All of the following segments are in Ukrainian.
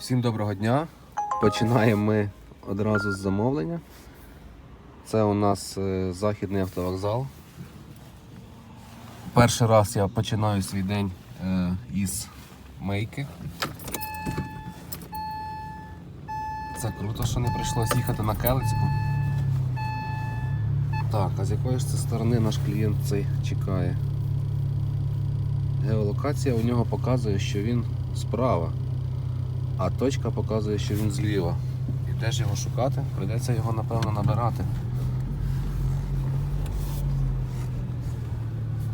Всім доброго дня. Починаємо ми одразу з замовлення. Це у нас е, західний автовокзал. Перший раз я починаю свій день е, із мейки. Це круто, що не прийшлось їхати на Келицьку. Так, а з якої ж це сторони наш клієнт цей чекає? Геолокація у нього показує, що він справа, а точка показує, що він зліва. І де ж його шукати? Прийдеться його напевно набирати.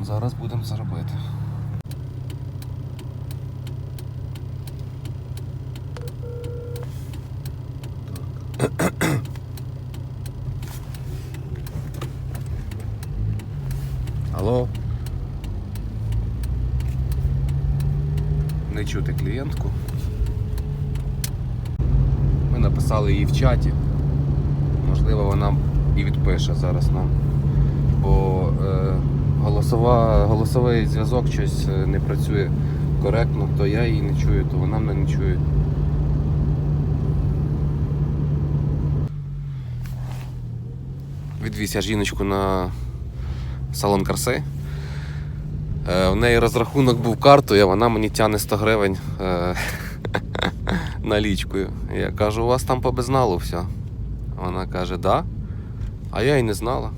Зараз будемо це робити. Алло. Не чути клієнтку. Ми написали їй в чаті. Можливо, вона і відпише зараз нам. Бо е, голосова, голосовий зв'язок щось е, не працює коректно, то я її не чую, то вона мене не чує. Відвіз я жіночку на салон краси. Е, В неї розрахунок був картою, а вона мені тягне 100 гривень е, налічкою. Я кажу, у вас там по безналу все. Вона каже, да. А я і не знала.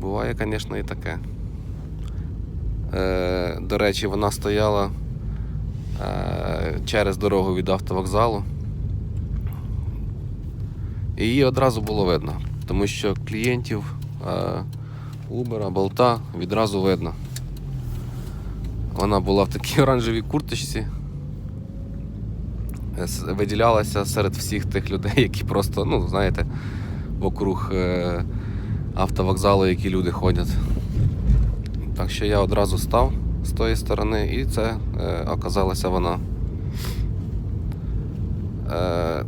Буває, звісно, і таке. Е, До речі, вона стояла е, через дорогу від автовокзалу. І її одразу було видно, тому що клієнтів е, Uber, болта відразу видно. Вона була в такій оранжевій курточці. Виділялася серед всіх тих людей, які просто, ну, знаєте, вокруг е, автовокзалу, які люди ходять. Так що я одразу став з тої сторони, і це е, оказалася вона. Е,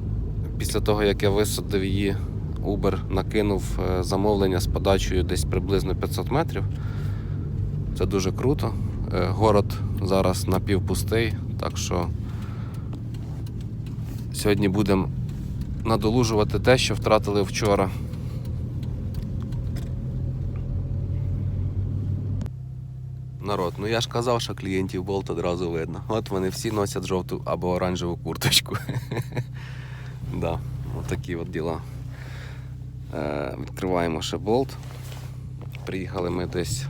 після того, як я висадив її, Uber накинув замовлення з подачею десь приблизно 500 метрів. Це дуже круто. Город зараз напівпустий, так що сьогодні будемо надолужувати те, що втратили вчора. Народ, ну я ж казав, що клієнтів болт одразу видно. От вони всі носять жовту або оранжеву курточку. Да, от такі от діла. Е, відкриваємо ще болт. Приїхали ми десь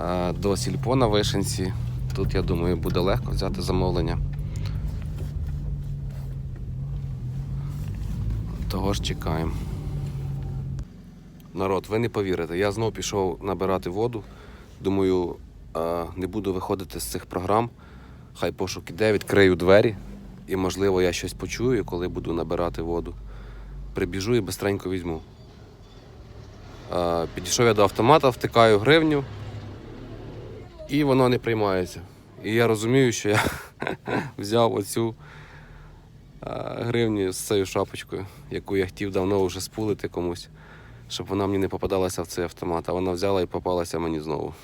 е, до Сільпо на Вишенці. Тут, я думаю, буде легко взяти замовлення. Того ж чекаємо. Народ, ви не повірите, я знов пішов набирати воду. Думаю, не буду виходити з цих програм. Хай пошук іде, відкрию двері. І, можливо, я щось почую, коли буду набирати воду. Прибіжу і бистренько візьму. Підійшов я до автомата, втикаю гривню, і воно не приймається. І я розумію, що я взяв оцю е, гривню з цією шапочкою, яку я хотів давно вже спулити комусь, щоб вона мені не попадалася в цей автомат, а вона взяла і попалася мені знову.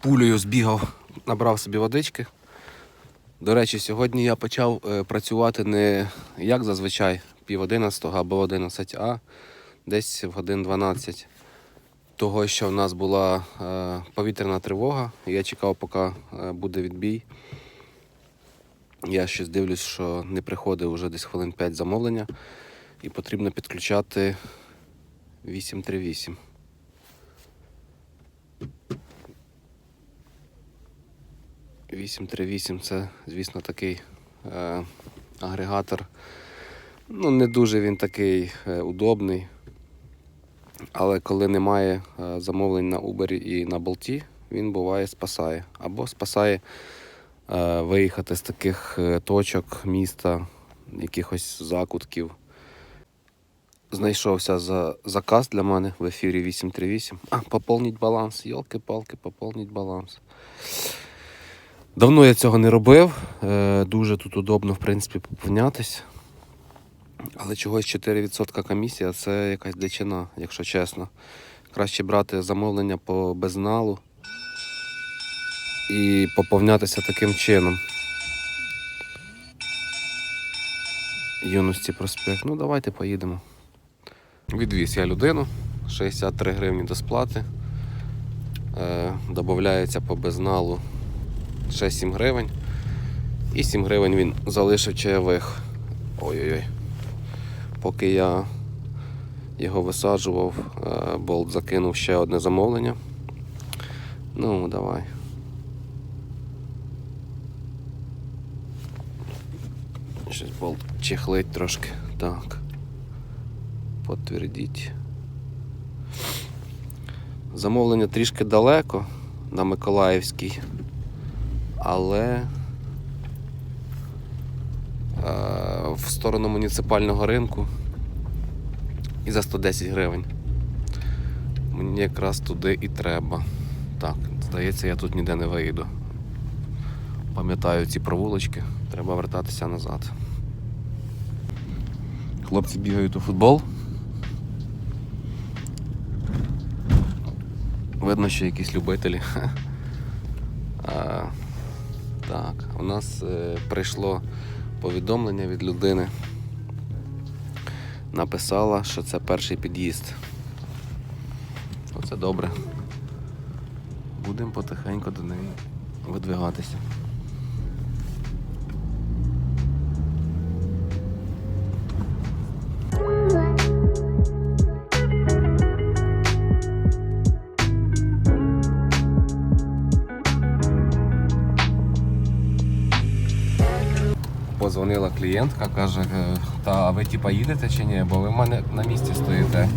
Пулею збігав, набрав собі водички. До речі, сьогодні я почав е, працювати не як зазвичай, пів одинадцятого або 11, а десь в годин 12. Того, що в нас була е, повітряна тривога, я чекав, поки буде відбій. Я щось дивлюсь, що не приходить вже десь хвилин 5 замовлення, і потрібно підключати 838. Вісім три вісім це, звісно, такий е, агрегатор. Ну, не дуже він такий е, удобний. Але коли немає е, замовлень на Uber і на болті, він буває спасає. Або спасає виїхати з таких е, точок міста, якихось закутків. Знайшовся за заказ для мене в ефірі 838. А, поповніть баланс. Йолки-палки, поповніть баланс. Давно я цього не робив. Е, Дуже тут удобно, в принципі, поповнятись. Але чогось 4% комісія це якась дичина, якщо чесно. Краще брати замовлення по безналу. І поповнятися таким чином. Юності проспект. Ну давайте поїдемо. Відвіз я людину 63 гривні до сплати. Е, Додається по безналу ще 7 гривень. І 7 гривень він залишив чайових. Ой-ой-ой. Поки я його висаджував, е, болт закинув ще одне замовлення. Ну, давай. Щось болт чехлить трошки. Так. Подтвердіть. Замовлення трішки далеко на Миколаївській, але е, в сторону муніципального ринку і за 110 гривень. Мені якраз туди і треба. Так, здається, я тут ніде не виїду. Пам'ятаю ці провулочки, треба вертатися назад. Хлопці бігають у футбол. Видно, що якісь любителі. А, так, у нас е, прийшло повідомлення від людини. Написала, що це перший під'їзд. Оце добре. Будемо потихеньку до неї видвигатися. Позвонила клієнтка, каже, е, та ви типа їдете чи ні? Бо ви в мене на місці стоїте.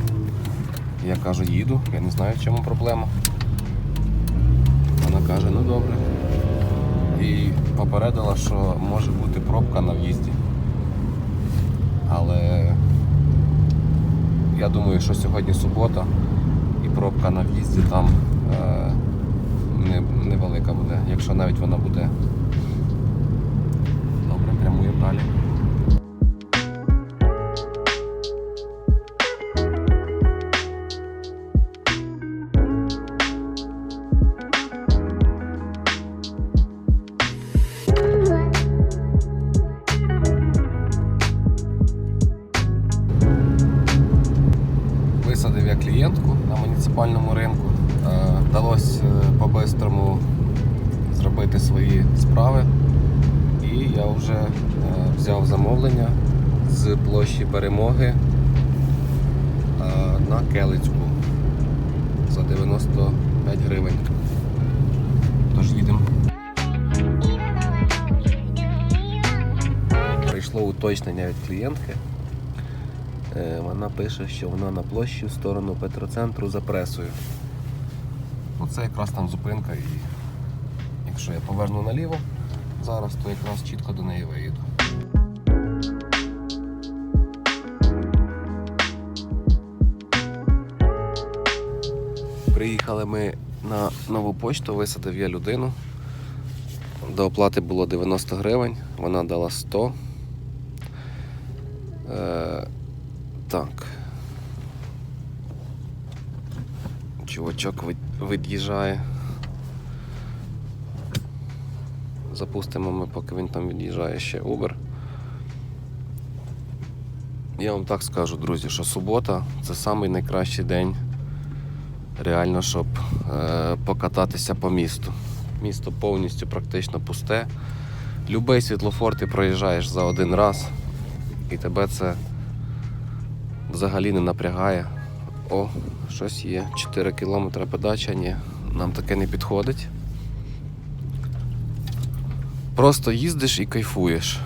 Я кажу, їду, я не знаю, в чому проблема. Вона каже, ну добре. І попередила, що може бути пробка на в'їзді. Але я думаю, що сьогодні субота і пробка на в'їзді там е, не, невелика буде, якщо навіть вона буде. Далі. Пише, що вона на площі в сторону Петроцентру за пресою. Ну, це якраз там зупинка і якщо я поверну наліво зараз, то якраз чітко до неї виїду. Приїхали ми на нову почту, висадив я людину. До оплати було 90 гривень, вона дала 100. Е, так. Чувачок від'їжджає. Запустимо ми, поки він там від'їжджає ще Uber. Я вам так скажу, друзі, що субота це самий найкращий день реально, щоб е, покататися по місту. Місто повністю практично пусте. Любий світлофор ти проїжджаєш за один раз, і тебе це взагалі не напрягає. О, щось є. 4 кілометри подача, ні, нам таке не підходить. Просто їздиш і кайфуєш.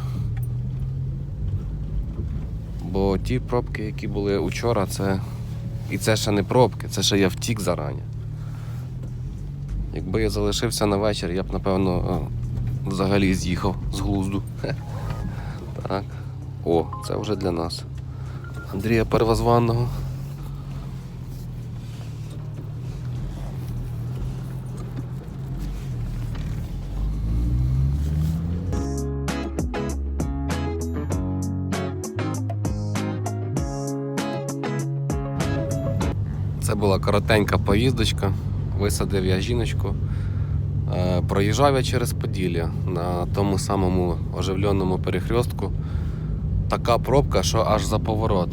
Бо ті пробки, які були учора, це. І це ще не пробки, це ще я втік зарані. Якби я залишився на вечір, я б напевно е, взагалі з'їхав з глузду. Так. О, це вже для нас. Андрія Первозванного. Це була коротенька поїздочка. Висадив я жіночку Е, Проїжджав я через Поділля на тому самому оживленому перехрестку. Така пробка, що аж за поворот.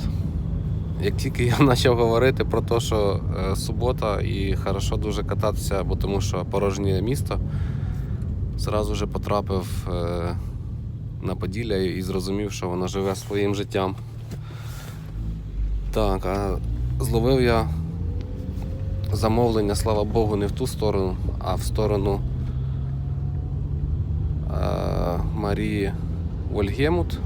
Як тільки я почав говорити про те, що е, субота і хорошо дуже кататися, бо тому що порожнє місто, зразу же потрапив е, на Поділля і зрозумів, що воно живе своїм життям. Так, а зловив я замовлення, слава Богу, не в ту сторону, а в сторону е, Марії Вольгемут.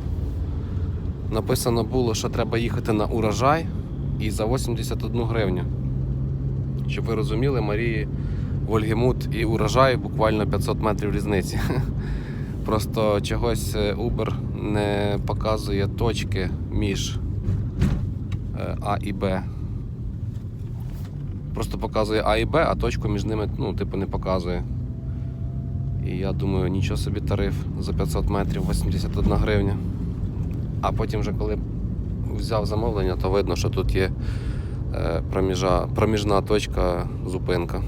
Написано було, що треба їхати на урожай і за 81 гривню. Щоб ви розуміли, Марії Вольгемут і урожай буквально 500 метрів різниці. Просто чогось е, Uber не показує точки між е, А і Б. Просто показує А і Б, а точку між ними ну, типу, не показує. І я думаю, нічого собі тариф за 500 метрів 81 гривня. А потім, вже коли взяв замовлення, то видно, що тут є е, проміжа, проміжна точка зупинка.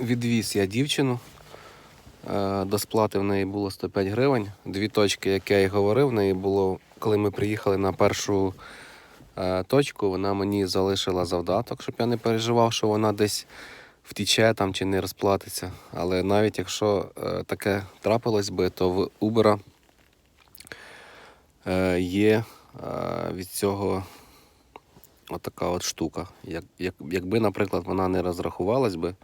Відвіз я дівчину. Е, До сплати в неї було 105 гривень. Дві точки, як я і говорив, в неї було, коли ми приїхали на першу е, точку, вона мені залишила завдаток, щоб я не переживав, що вона десь втіче там чи не розплатиться. Але навіть якщо е, таке трапилось би, то в Uber е, є від цього отака от штука. Як, як, якби, наприклад, вона не розрахувалась би,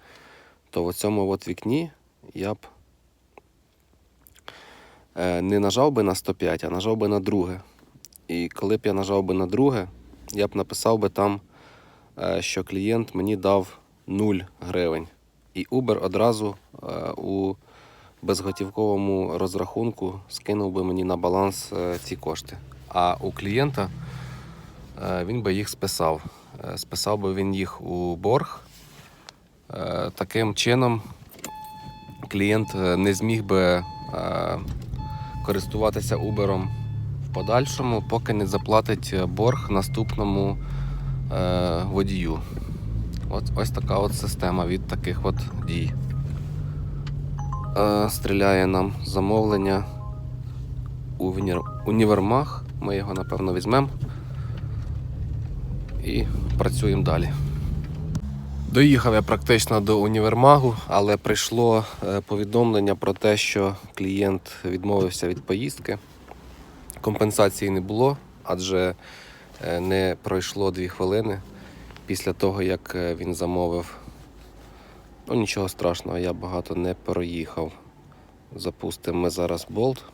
то в цьому от вікні я б не нажав би на 105, а нажав би на друге. І коли б я нажав би на друге, я б написав би там, е, що клієнт мені дав 0 гривень. І Uber одразу е, у безготівковому розрахунку скинув би мені на баланс е, ці кошти. А у клієнта е, він би їх списав. Е, Списав би він їх у борг. Е, Таким чином клієнт е, не зміг би е, користуватися Uber в подальшому, поки не заплатить борг наступному е, водію. От, ось така от система від таких от дій. Е, стріляє нам замовлення у універмаг. Ми його напевно візьмемо і працюємо далі. Доїхав я практично до універмагу, але прийшло е, повідомлення про те, що клієнт відмовився від поїздки. Компенсації не було, адже е, не пройшло дві хвилини після того, як е, він замовив. Ну, нічого страшного, я багато не проїхав. Запустимо ми зараз болт.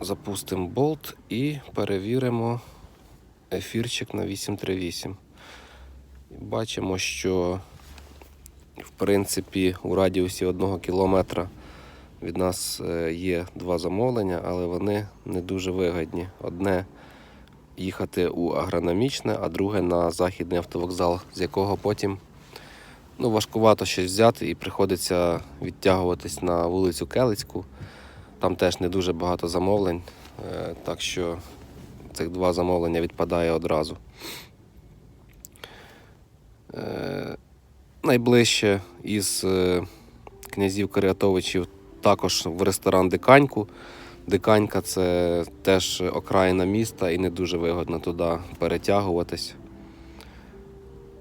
Запустимо болт і перевіримо ефірчик на 838. Бачимо, що в принципі у радіусі 1 кілометра від нас е, є два замовлення, але вони не дуже вигідні. Одне їхати у агрономічне, а друге на західний автовокзал, з якого потім ну, важкувато щось взяти і приходиться відтягуватись на вулицю Келицьку. Там теж не дуже багато замовлень, е, так що цих два замовлення відпадає одразу. Е, найближче із е, князів Каріатовичів також в ресторан Диканьку. Диканька це теж окраїна міста і не дуже вигодно туди перетягуватись.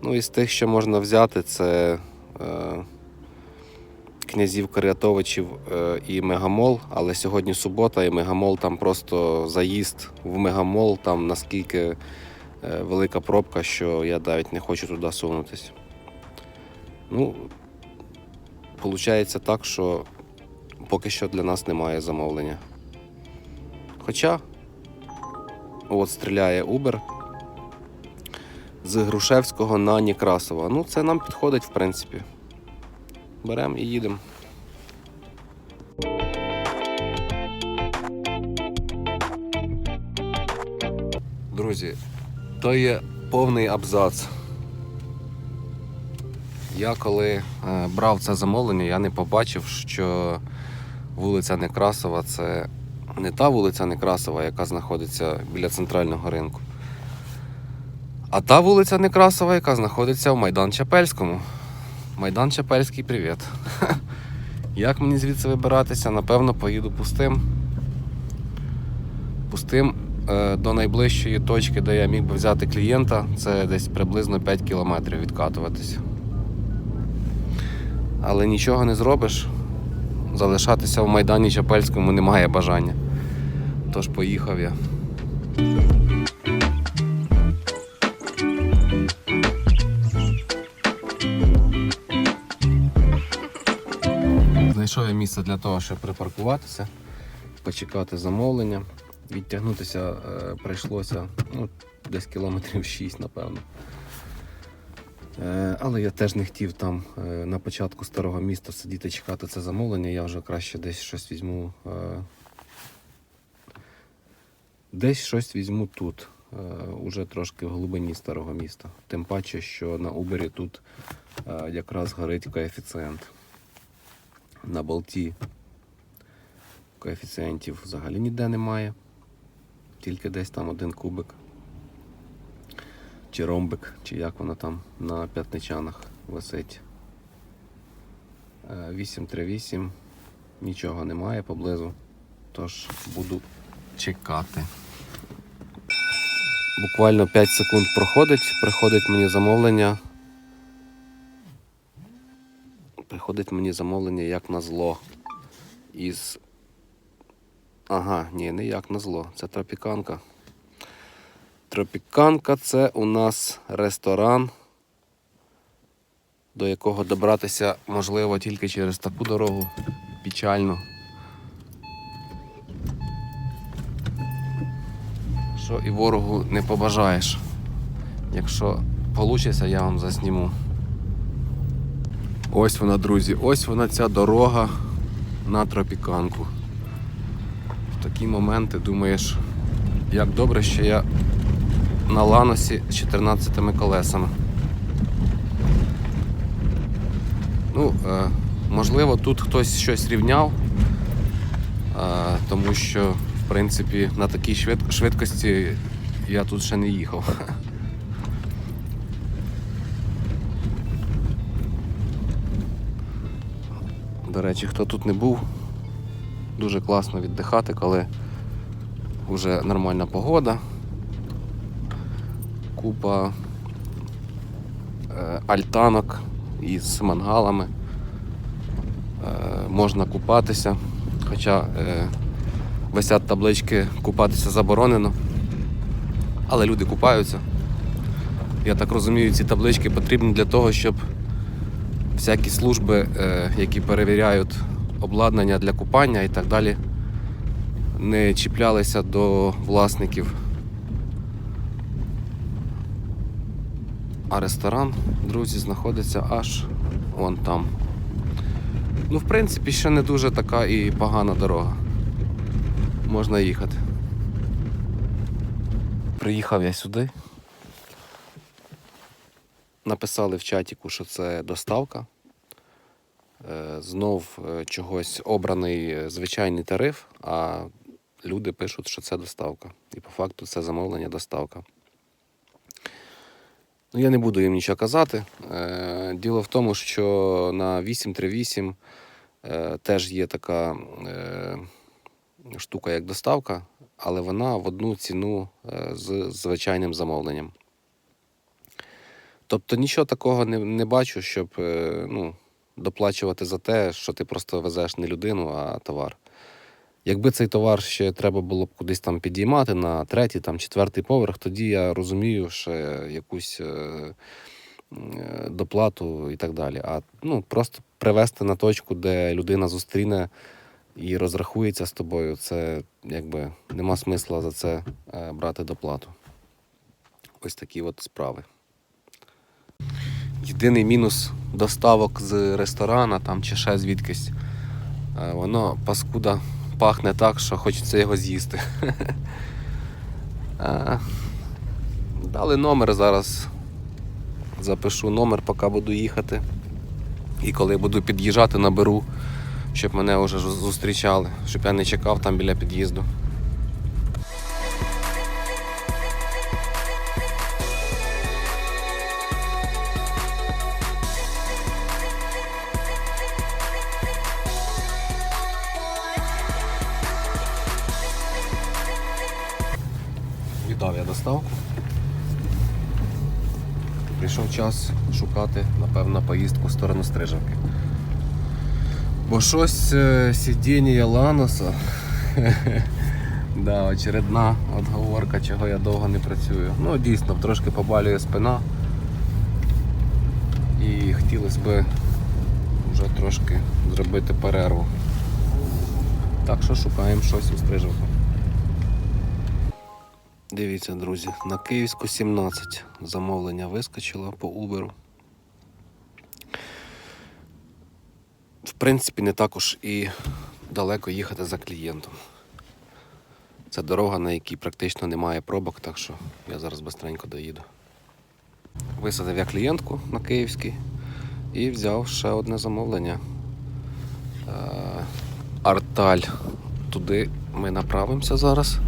Ну, із тих, що можна взяти, це е, князів Каріатовичів е, і Мегамол, але сьогодні субота, і Мегамол там просто заїзд в Мегамол, там наскільки е, велика пробка, що я навіть не хочу туди сунутися. Ну, виходить так, що поки що для нас немає замовлення. Хоча от стріляє Uber з Грушевського на Некрасова. Ну, це нам підходить, в принципі. Беремо і їдемо. Друзі, то є повний абзац. Я коли е, брав це замовлення, я не побачив, що вулиця Некрасова це Не та вулиця Некрасова, яка знаходиться біля центрального ринку. А та вулиця Некрасова, яка знаходиться в Майдан Чапельському. Майдан Чапельський, привіт. Як мені звідси вибиратися? Напевно, поїду пустим. Пустим е, до найближчої точки, де я міг би взяти клієнта, це десь приблизно 5 кілометрів відкатуватися. Але нічого не зробиш. Залишатися в Майдані Чапельському немає бажання. Тож поїхав я. Знайшов я місце для того, щоб припаркуватися, почекати замовлення. Відтягнутися е, прийшлося ну, десь кілометрів 6, напевно. Е, але я теж не хотів там е, на початку старого міста сидіти чекати це замовлення. Я вже краще десь щось візьму. Е, десь щось візьму тут, е, уже трошки в глибині старого міста. Тим паче, що на Uber тут е, якраз горить коефіцієнт. На болті коефіцієнтів взагалі ніде немає. Tільки десь там один кубик. Чи ромбик, чи як воно там на п'ятничанах висить. Е, 838. Нічого немає поблизу. Тож буду чекати. Буквально 5 секунд проходить, приходить мені замовлення. Приходить мені замовлення як на зло. Із. Ага, ні, не як на зло. Це тропіканка. Тропіканка це у нас ресторан, до якого добратися можливо тільки через таку дорогу печальну. Що і ворогу не побажаєш. Якщо вийде, я вам засніму. Ось вона, друзі, ось вона ця дорога на тропіканку. В такі моменти думаєш, як добре, що я на ланосі з 14 колесами. Ну, е, можливо, тут хтось щось рівняв, е, тому що, в принципі, на такій швидкості я тут ще не їхав. До речі, хто тут не був, дуже класно віддихати, коли вже нормальна погода, купа е, альтанок із мангалами. Е, можна купатися, хоча е, висять таблички купатися заборонено, але люди купаються. Я так розумію, ці таблички потрібні для того, щоб всякі служби, е, які перевіряють обладнання для купання і так далі, не чіплялися до власників. А ресторан, друзі, знаходиться аж вон там. Ну, в принципі, ще не дуже така і погана дорога. Можна їхати. Приїхав я сюди. Написали в чатіку, що це доставка. Е, Знов е, чогось обраний е, звичайний тариф, а люди пишуть, що це доставка. І по факту це замовлення доставка. Ну, я не буду їм нічого казати. Діло в тому, що на 838 е, теж є така штука, як доставка, але вона в одну ціну з звичайним замовленням. Тобто нічого такого не, не бачу, щоб е, ну, доплачувати за те, що ти просто везеш не людину, а товар. Якби цей товар ще треба було б кудись там підіймати на третій, там, четвертий поверх, тоді я розумію, що якусь е, е, доплату і так далі. А ну, просто привезти на точку, де людина зустріне і розрахується з тобою, це якби нема смисла за це брати доплату. Ось такі от справи. Єдиний мінус доставок з ресторана там чи ще звідкись. Е, Воно паскуда пахне так, що хочеться його з'їсти. Е, Дали номер зараз. Запишу номер, поки буду їхати. І коли буду під'їжджати, наберу щоб мене вже зустрічали, щоб я не чекав там біля під'їзду. В сторону Стрижавки. Бо щось е, сидіння Ланоса. да, очередна отговорка, чого я довго не працюю. Ну, дійсно, трошки побалює спина. І хотілося б вже трошки зробити перерву. Так що шукаємо щось у Стрижавку. Дивіться, друзі, на Київську 17 замовлення вискочило по Uber. В принципі, не також і далеко їхати за клієнтом. Це дорога, на якій практично немає пробок, так що я зараз быстренько доїду. Висадив я клієнтку на Київський і взяв ще одне замовлення. Е, Арталь. Туди ми направимося зараз.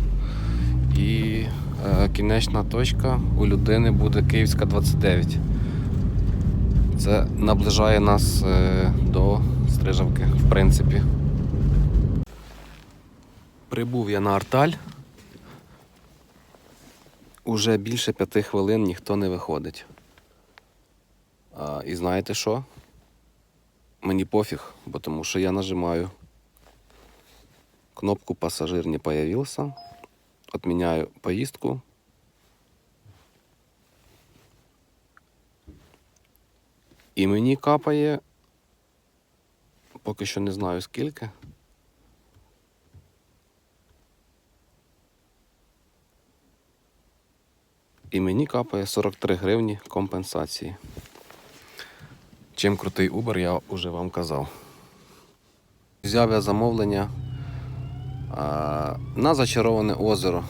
І е, кінечна точка у людини буде Київська 29. Це наближає нас е, до Стрижавки, в принципі. Прибув я на Арталь. Уже більше п'яти хвилин ніхто не виходить. А, і знаєте що? Мені пофіг, бо тому що я нажимаю кнопку пасажир не появился. Отміняю поїздку. І мені капає. Поки що не знаю скільки. І мені капає 43 гривні компенсації. Чим крутий Uber, я вже вам казав. Взяв я замовлення а, на зачароване озеро.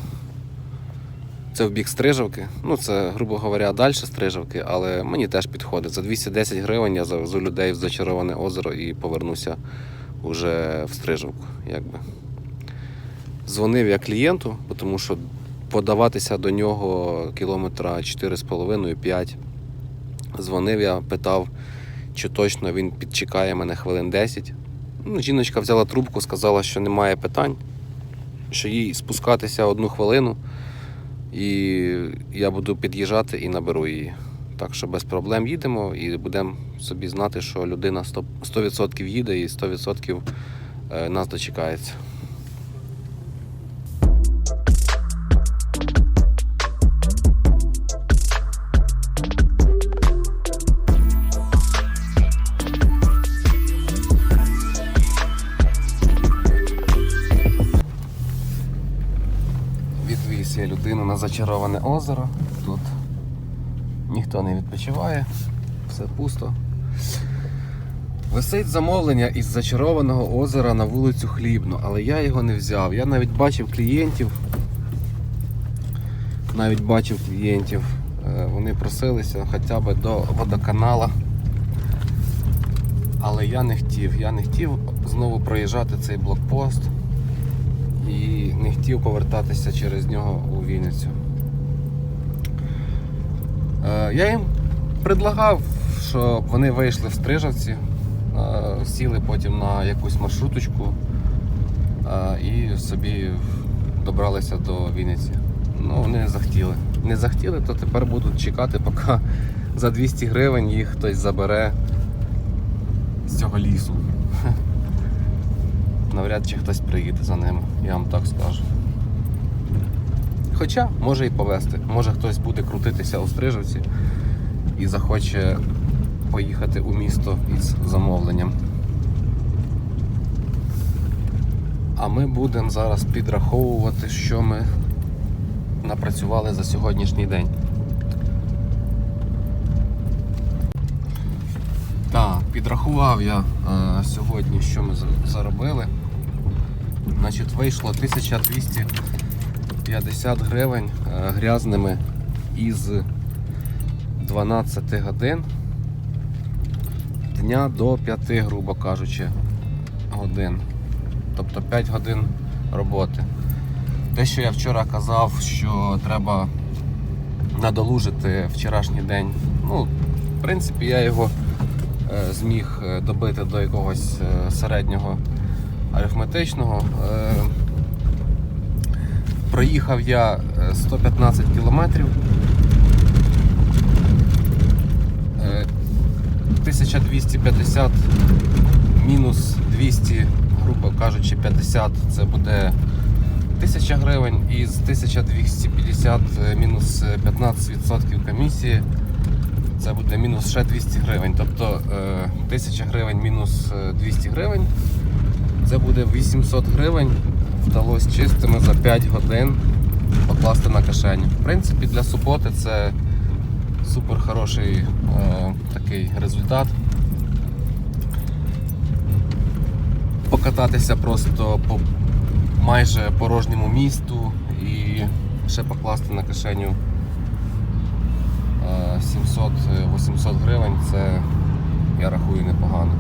Це в бік Стрижавки. Ну, це, грубо говоря, далі Стрижавки, але мені теж підходить. За 210 гривень я завезу людей в зачароване озеро і повернуся вже в Стрижавку. Якби. Дзвонив я клієнту, тому що подаватися до нього кілометра 4,5-5. Дзвонив я, питав, чи точно він підчекає мене хвилин 10. Ну, жіночка взяла трубку, сказала, що немає питань, що їй спускатися одну хвилину, і я буду під'їжджати і наберу її. Так що без проблем їдемо і будемо собі знати, що людина 100%, 100% їде і 100% е, нас дочекається. Людину на зачароване озеро. Тут ніхто не відпочиває, все пусто. Висить замовлення із зачарованого озера на вулицю Хлібну, але я його не взяв. Я навіть бачив клієнтів. Навіть бачив клієнтів. Е, Вони просилися хоча б до водоканала. Але я не хотів. Я не хотів знову проїжджати цей блокпост і не хотів повертатися через нього у Вінницю. Е, Я їм предлагав, щоб вони вийшли в Стрижавці, е, сіли потім на якусь маршруточку е, і собі добралися до Вінниці. Ну, вони захотіли. Не захотіли, то тепер будуть чекати, поки за 200 гривень їх хтось забере з цього лісу. Навряд чи хтось приїде за ними, я вам так скажу. Хоча може і повезти. Може хтось буде крутитися у Стрижівці і захоче поїхати у місто із замовленням. А ми будемо зараз підраховувати, що ми напрацювали за сьогоднішній день. Так, підрахував я е, сьогодні, що ми заробили. Значить, вийшло 1250 гривень е, грязними із 12 годин дня до 5, грубо кажучи, годин. Тобто 5 годин роботи. Те, що я вчора казав, що треба надолужити вчорашній день. Ну, в принципі, я його е, зміг е, добити до якогось середнього арифметичного. Е, проїхав я е, 115 кілометрів. Е, 1250 мінус 200, грубо кажучи, 50 це буде 1000 гривень і з 1250 е, мінус е, 15% комісії це буде мінус ще 200 гривень. Тобто е, 1000 гривень мінус е, 200 гривень це буде 800 гривень. Вдалося чистими за 5 годин покласти на кишені. В принципі, для суботи це супер хороший е, такий результат. Покататися просто по майже порожньому місту і ще покласти на кишеню е, 700-800 гривень це я рахую непогано.